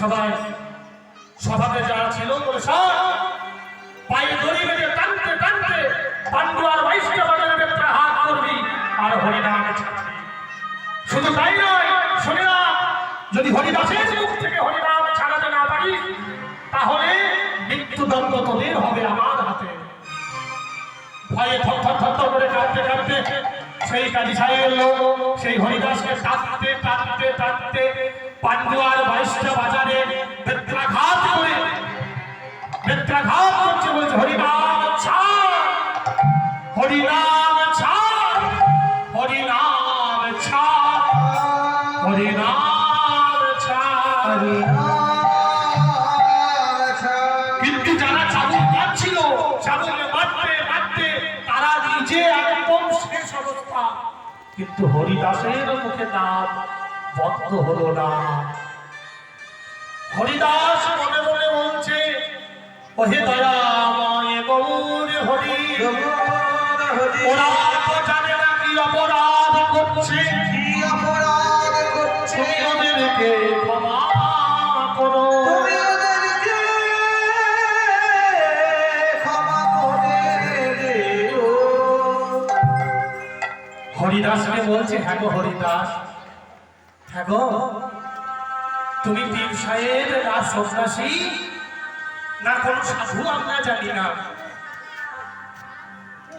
সবাই সভাতে যারা ছিল সব পায়ে দড়ি বেঁধে টানতে টানতে পাণ্ডু আর বাইশটা বাজারে বেত্রা হাত করবি আর হরিনাম শুধু তাই নয়, শুনে না, যদি হরিদাসের মুখ থেকে হরিনাম ছাড়াতে না পারি তাহলে মৃত্যুদণ্ড তোদের হবে আমার হাতে। ভয়ে থর থর করে কাঁদতে কাঁদতে সেই কাজী সাহেবের লোক সেই হরিদাসকে টানতে বেত্রাঘাত করছে হরিনাম ছাড় হরিনাম ছাড় কিন্তু যারা চাবুক মারছিল মারতে মারতে তারা নিজে একদম শেষ অবস্থা। কিন্তু হরিদাসের মুখে নাম বন্ধ হলো না। ওহে দয়াময় গৌর হরি। ওরা তো জানে না কি অপরাধ করছে। ওদেরকে ক্ষমা করো। হরিদাসকে বলছে হ্যাঁ গো হরিদাস হ্যাঁ গো তুমি পীর সাহেব না সন্ন্যাসী না কোন সাধু আমরা জানি না।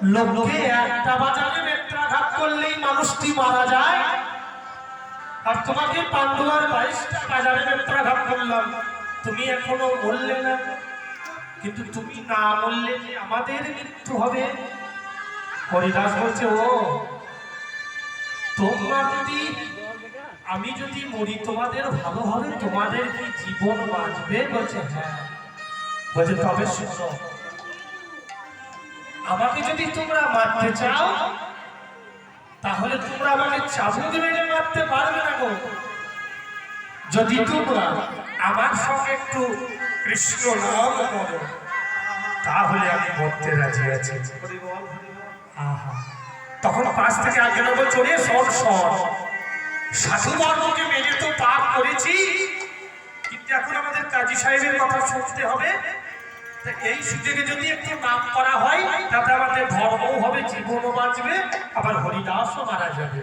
লোককে একটা বাজারে বেত্রাঘাত করলেই মানুষটি মারা যায়। আর তোমাকে পাণ্ডুয়ার বাইশটা বাজারে বেত্রাঘাত করলাম। তুমি এখনও বললে না। কিন্তু তুমি না বললে যে আমাদের মৃত্যু হবে। হরিদাস বলছে ও তোমরা যদি আমি যদি মরি তোমাদের ভালো হবে তোমাদের কি জীবন বাঁচবে? বলছে হ্যাঁ। বলছে, তবে শোনো, আমাকে যদি তোমরা মারতে চাও, তাহলে তোমরা আমাকে চাবুক মেরে মারতে পারবে না গো। যদি তোমরা আমার সঙ্গে একটু কৃষ্ণ নাম করো, তাহলে আমি মরতে রাজি আছি। তখন পাশ থেকে আজ্ঞা বলছে চলে সর সর সাধু ধর্মকে মেনে তো পাপ করেছি, কিন্তু এখন আমাদের কাজী সাহেবের কথা শুনতে হবে। এই সুযোগে যদি একটু নাম করা হয়, তাতে আমাদের ধর্মও হবে, জীবনও বাঁচবে, আবার হরিদাসও মারা যাবে।